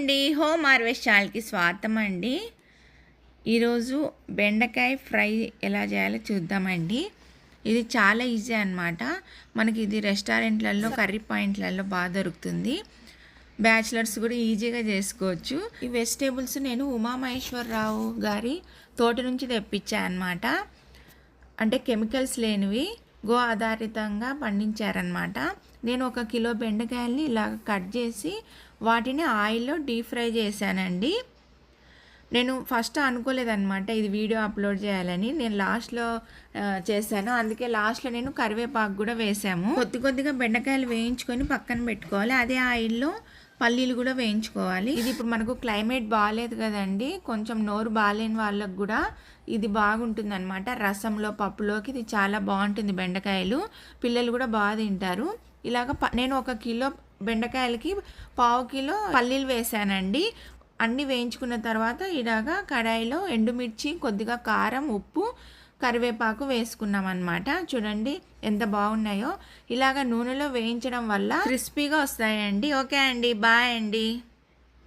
అండి. Home harvest ఛానల్కి స్వాగతం అండి ఈరోజు బెండకాయ ఫ్రై ఎలా చేయాలో చూద్దామండి. ఇది చాలా ఈజీ అన్నమాట. మనకి ఇది రెస్టారెంట్లలో కర్రీ పాయింట్లలో బాగా దొరుకుతుంది. బ్యాచిలర్స్ కూడా ఈజీగా చేసుకోవచ్చు. ఈ వెజిటేబుల్స్ నేను ఉమామహేశ్వరరావు గారి తోట నుంచి తెప్పించాను అనమాట అంటే కెమికల్స్ లేనివి. గో ఆధారితంగా పండించారనమాట నేను ఒక కిలో బెండకాయల్ని ఇలా కట్ చేసి వాటిని ఆయిల్లో డీప్ ఫ్రై చేశానండి. నేను ఫస్ట్ అనుకోలేదన్నమాట ఇది వీడియో అప్లోడ్ చేయాలని. నేను లాస్ట్లో చేశాను. అందుకే లాస్ట్లో నేను కరివేపాకు కూడా వేసాము కొద్ది కొద్దిగా బెండకాయలు వేయించుకొని పక్కన పెట్టుకోవాలి. అదే ఆయిల్లో పల్లీలు కూడా వేయించుకోవాలి. ఇది ఇప్పుడు మనకు క్లైమేట్ బాగాలేదు కదండి. కొంచెం నోరు బాగాలేని వాళ్ళకు కూడా ఇది బాగుంటుంది అనమాట రసంలో పప్పులోకి ఇది చాలా బాగుంటుంది బెండకాయలు. పిల్లలు కూడా బాగా తింటారు. ఇలాగ ప- నేను ఒక కిలో బెండకాయలకి పావు కిలో పల్లీలు వేసానండి. అన్నీ వేయించుకున్న తర్వాత ఇలాగా కడాయిలో ఎండుమిర్చి కొద్దిగా కారం ఉప్పు కరివేపాకు వేసుకున్నాం అనమాట చూడండి ఎంత బాగున్నాయో. ఇలాగ నూనెలో వేయించడం వల్ల క్రిస్పీగా వస్తాయండి. ఓకే అండి. బాయ్ అండి.